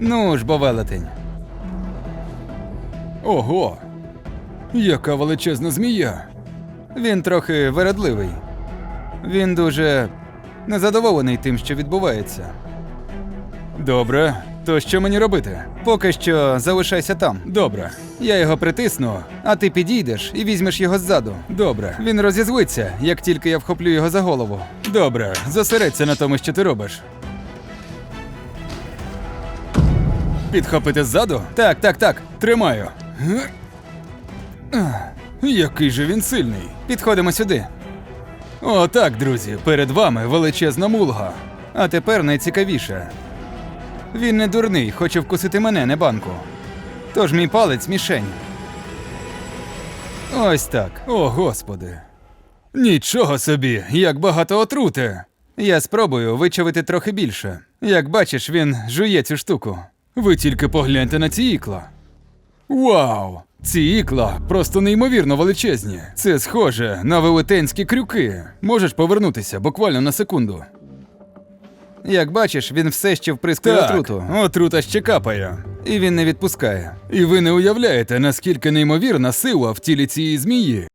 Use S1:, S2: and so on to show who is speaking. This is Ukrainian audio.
S1: Ну ж, бо велетень. Ого! Яка величезна змія. Він трохи вередливий. Він дуже незадоволений тим, що відбувається. Добре, то що мені робити? Поки що залишайся там. Добре. Я його притисну, а ти підійдеш і візьмеш його ззаду. Добре. Він розізлиться, як тільки я вхоплю його за голову. Добре, зосередься на тому, що ти робиш. Підхопити ззаду? Так, так, так. Тримаю. Який же він сильний. Підходимо сюди. О, так, друзі, перед вами величезна мулга. А тепер найцікавіше. Він не дурний, хоче вкусити мене, не банку. Тож мій палець мішень. Ось так. О, господи. Нічого собі, як багато отрути. Я спробую вичавити трохи більше. Як бачиш, він жує цю штуку. Ви тільки погляньте на ці ікла. Вау! Ці ікла просто неймовірно величезні. Це схоже на велетенські крюки. Можеш повернутися буквально на секунду. Як бачиш, він все ще вприскує
S2: Так,
S1: отруту. Отрута ще капає. І він не відпускає. І ви не уявляєте, наскільки неймовірна сила в тілі цієї змії.